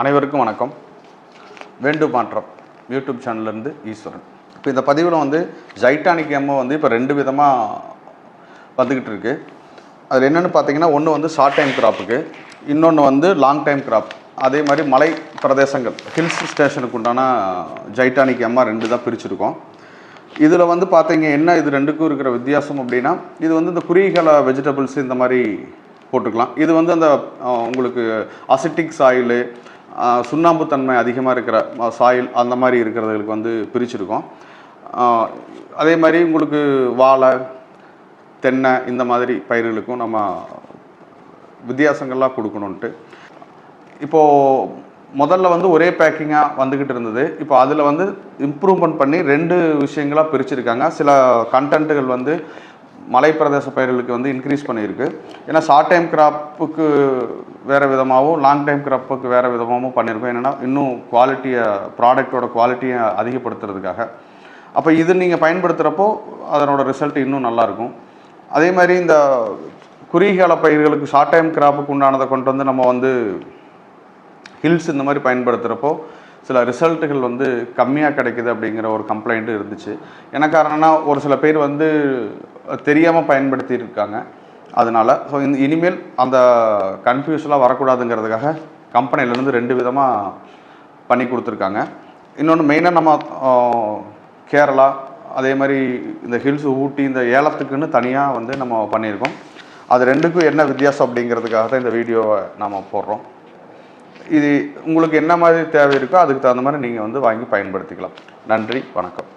அனைவருக்கும் வணக்கம். வேண்டு மாற்றம் யூடியூப் சேனல்லேருந்து ஈஸ்வரன். இப்போ இந்த பதிவில் வந்து ஜைட்டானிக் எம்மோ வந்து இப்போ ரெண்டு விதமாக வந்துக்கிட்டு இருக்குது அதில் என்னென்னு பார்த்தீங்கன்னா ஒன்று வந்து ஷார்ட் டைம் கிராப்புக்கு இன்னொன்று வந்து லாங் டைம் கிராப் அதே மாதிரி மலை பிரதேசங்கள் ஹில்ஸ் ஸ்டேஷனுக்கு உண்டான ஜைட்டானிக் எம்மா ரெண்டு தான் பிரிச்சுருக்கோம். இதில் வந்து பார்த்தீங்க என்ன இது ரெண்டுக்கும் இருக்கிற வித்தியாசம் அப்படின்னா இது வந்து இந்த குறுகிய வெஜிடபிள்ஸ் இந்த மாதிரி போட்டுக்கலாம். இது வந்து அந்த உங்களுக்கு அசிட்டிக் சாயிலு சுண்ணாம்பு தன்மை அதிகமாக இருக்கிற சாயில் அந்த மாதிரி இருக்கிறதுகளுக்கு வந்து பிரிச்சுருக்கோம். அதே மாதிரி உங்களுக்கு வாழை தென்னை இந்த மாதிரி பயிர்களுக்கும் நம்ம வித்தியாசங்கள்லாம் கொடுக்கணுன்ட்டு இப்போது முதல்ல வந்து ஒரே பேக்கிங்காக வந்துக்கிட்டு இருந்தது. இப்போ அதில் வந்து இம்ப்ரூவ்மெண்ட் பண்ணி ரெண்டு விஷயங்களாக பிரிச்சுருக்காங்க. சில கண்டென்ட்டுகள் வந்து மலைப்பிரதேச பயிர்களுக்கு வந்து இன்க்ரீஸ் பண்ணியிருக்கு. ஏன்னா ஷார்ட் டைம் கிராப்புக்கு வேறு விதமாகவும் லாங் டைம் கிராப்புக்கு வேறு விதமாகவும் பண்ணியிருக்கோம். என்னென்னா இன்னும் குவாலிட்டியை ப்ராடக்டோட குவாலிட்டியை அதிகப்படுத்துறதுக்காக. அப்போ இது நீங்கள் பயன்படுத்துகிறப்போ அதனோட ரிசல்ட் இன்னும் நல்லாயிருக்கும். அதே மாதிரி இந்த குறுகிய பயிர்களுக்கு ஷார்ட் டைம் கிராப்புக்கு உண்டானதை கொண்டு வந்து நம்ம வந்து ஹில்ஸ் இந்த மாதிரி பயன்படுத்துகிறப்போ சில ரிசல்ட்டுகள் வந்து கம்மியாக கிடைக்குது அப்படிங்கிற ஒரு கம்ப்ளைண்ட்டு இருந்துச்சு. என்ன காரணம்னா ஒரு சில பேர் வந்து தெரியாமல் பயன்படுத்தி இருக்காங்க அதனால் ஸோ இந்த இனிமேல் அந்த கன்ஃபியூஷனாக வரக்கூடாதுங்கிறதுக்காக கம்பெனிலேருந்து ரெண்டு விதமாக பண்ணி கொடுத்துருக்காங்க. இன்னொன்று மெயினாக நம்ம கேரளா அதே மாதிரி இந்த ஹில்ஸ் ஊட்டி இந்த ஏலத்துக்குன்னு தனியாக வந்து நம்ம பண்ணியிருக்கோம். அது ரெண்டுக்கும் என்ன வித்தியாசம் அப்படிங்கிறதுக்காக தான் இந்த வீடியோவை நாம் போடுறோம். இது உங்களுக்கு என்ன மாதிரி தேவை இருக்கோ அதுக்கு தகுந்த மாதிரி நீங்கள் வந்து வாங்கி பயன்படுத்திக்கலாம். நன்றி வணக்கம்.